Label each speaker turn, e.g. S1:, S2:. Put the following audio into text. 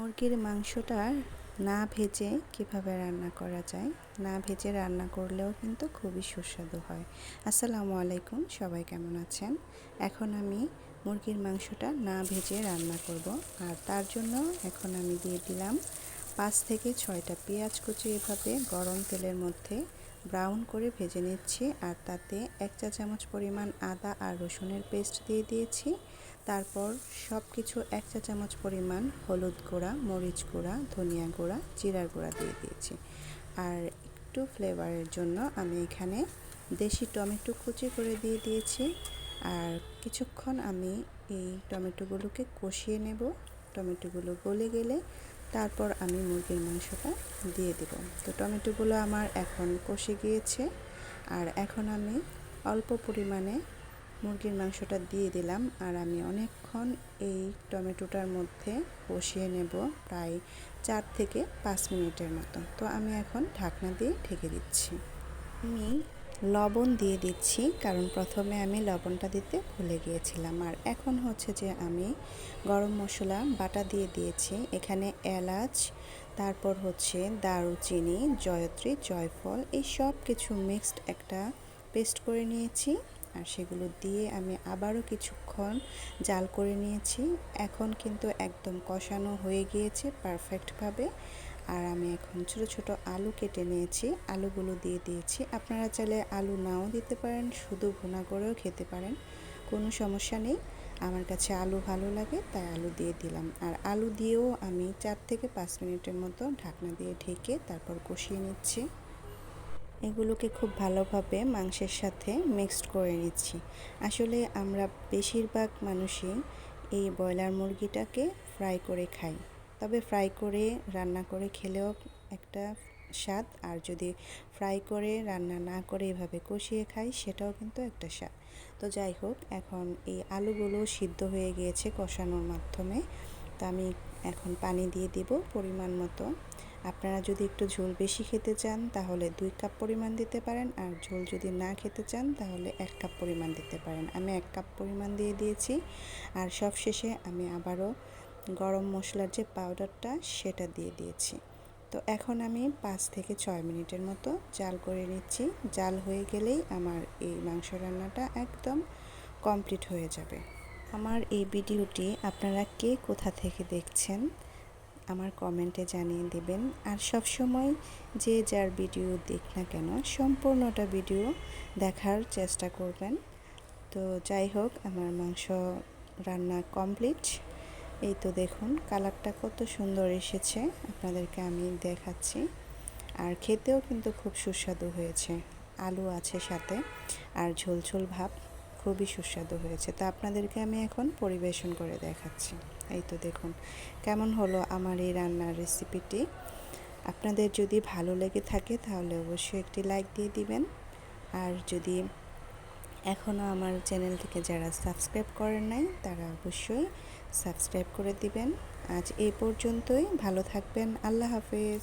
S1: মুরগির মাংসটা না ভেজে কীভাবে রান্না করা যায়? না ভেজে রান্না করলেও কিন্তু খুবই সুস্বাদু হয়। আসসালামু আলাইকুম, সবাই কেমন আছেন? এখন আমি মুরগির মাংসটা না ভেজে রান্না করব আর তার জন্য এখন আমি দিয়ে দিলাম পাঁচ থেকে ছয়টা পেঁয়াজ কুচি এভাবে গরম তেলের মধ্যে ব্রাউন করে ভেজে নিচ্ছি আর তাতে এক চা চামচ পরিমাণ আদা আর রসুনের পেস্ট দিয়ে দিয়েছি। তারপর সব কিছু এক চা চামচ পরিমাণ হলুদ গুঁড়া, মরিচ গুঁড়া, ধনিয়া গুঁড়া, জিরার গুঁড়া দিয়ে দিয়েছি। আর একটু ফ্লেভারের জন্য আমি এখানে দেশি টমেটো কুচি করে দিয়ে দিয়েছি। আর কিছুক্ষণ আমি এই টমেটোগুলোকে কষিয়ে নেব। টমেটোগুলো গলে গেলে তারপর আমি মুরগির মাংসটা দিয়ে দেব। তো টমেটোগুলো আমার এখন কষে গিয়েছে। আর এখন আমি অল্প পরিমাণে মুরগির মাংসটা দিয়ে দিলাম আর আমি অনেকক্ষণ এই টমেটোটার মধ্যে কষিয়ে নেব প্রায় চার থেকে পাঁচ মিনিটের মতো। তো আমি এখন ঢাকনা দিয়ে ঢেকে দিচ্ছি। আমি লবণ দিয়ে দিচ্ছি কারণ প্রথমে আমি লবণটা দিতে ভুলে গিয়েছিলাম। আর এখন হচ্ছে যে আমি গরম মশলা, বাটা দিয়ে দিয়েছি। এখানে এলাচ, তারপর হচ্ছে দারুচিনি, জয়ত্রী, জয়ফল, এই সব কিছু মিক্সড একটা পেস্ট করে নিয়েছি। আর সেগুলো দিয়ে আমি আবারও কিছুক্ষণ জাল করে নিয়েছি। এখন কিন্তু একদম কষানো হয়ে গিয়েছে পারফেক্টভাবে। আর আমি এখন ছোট ছোট আলু কেটে নিয়েছি। আলুগুলো দিয়ে দিয়েছি। আপনারা চাইলে আলু নাও দিতে পারেন, শুধু ভুনা করেও খেতে পারেন। কোনো সমস্যা নেই। আমার কাছে আলু ভালো লাগে, তাই আলু দিয়ে দিলাম। আর আলু দিয়েও আমি চার থেকে পাঁচ মিনিটের মতো ঢাকনা দিয়ে ঢেকে তারপর কষিয়ে নিচ্ছি। এগুলোকে খুব ভালোভাবে মাংসের সাথে মিক্সড করে নিচ্ছি। আসলে আমরা বেশিরভাগ মানুষই এই ব্রয়লার মুরগিটাকে ফ্রাই করে খাই। তবে ফ্রাই করে, রান্না করে খেলেও একটা স্বাদ, আর যদি ফ্রাই করে, রান্না না করে এভাবে কষিয়ে খাই, সেটাও কিন্তু একটা স্বাদ। তো যাই হোক, এখন এই আলুগুলো সিদ্ধ হয়ে গিয়েছে কষানোর মাধ্যমে। তো আমি এখন পানি দিয়ে দিব পরিমাণ মতো। আপনারা যদি একটু ঝোল বেশি খেতে চান, তাহলে দুই কাপ পরিমাণ দিতে পারেন। আর ঝোল যদি না খেতে চান, তাহলে এক কাপ পরিমাণ দিতে পারেন। আমি এক কাপ পরিমাণ দিয়ে দিয়েছি। আর সব শেষে আমি আবারও গরম মশলার যে পাউডারটা সেটা দিয়ে দিয়েছি। তো এখন আমি পাঁচ থেকে ছয় মিনিটের মতো জাল করে নিচ্ছি। জাল হয়ে গেলেই আমার এই মাংস রান্নাটা একদম কমপ্লিট হয়ে যাবে। আমার এই ভিডিওটি আপনারা কে কোথা থেকে দেখছেন? আমার কমেন্টে জানিয়ে দেবেন। আর সব সময় যে যার ভিডিও দেখ না কেন, সম্পূর্ণটা ভিডিও দেখার চেষ্টা করবেন। তো যাই হোক, আমার মাংস রান্না কমপ্লিট। এই তো দেখুন, কালারটা কত সুন্দর এসেছে। আপনাদেরকে আমি দেখাচ্ছি। আর খেতেও কিন্তু খুব সুস্বাদু হয়েছে। আলু আছে সাথে, আর ঝোল ঝোল ভাব। খুবই সুস্বাদু হয়েছে। তো আপনাদেরকে আমি এখন পরিবেশন করে দেখাচ্ছি। এই তো দেখুন, কেমন হলো আমার এই রান্নার রেসিপিটি আপনাদের যদি ভালো লেগে থাকে তাহলে অবশ্যই একটি লাইক দিয়ে দিবেন। আর যদি এখনও আমার চ্যানেলটিকে যারা সাবস্ক্রাইব করেন নাই, তারা অবশ্যই সাবস্ক্রাইব করে দিবেন। আজ এই পর্যন্তই, ভালো থাকবেন, আল্লাহ হাফেজ।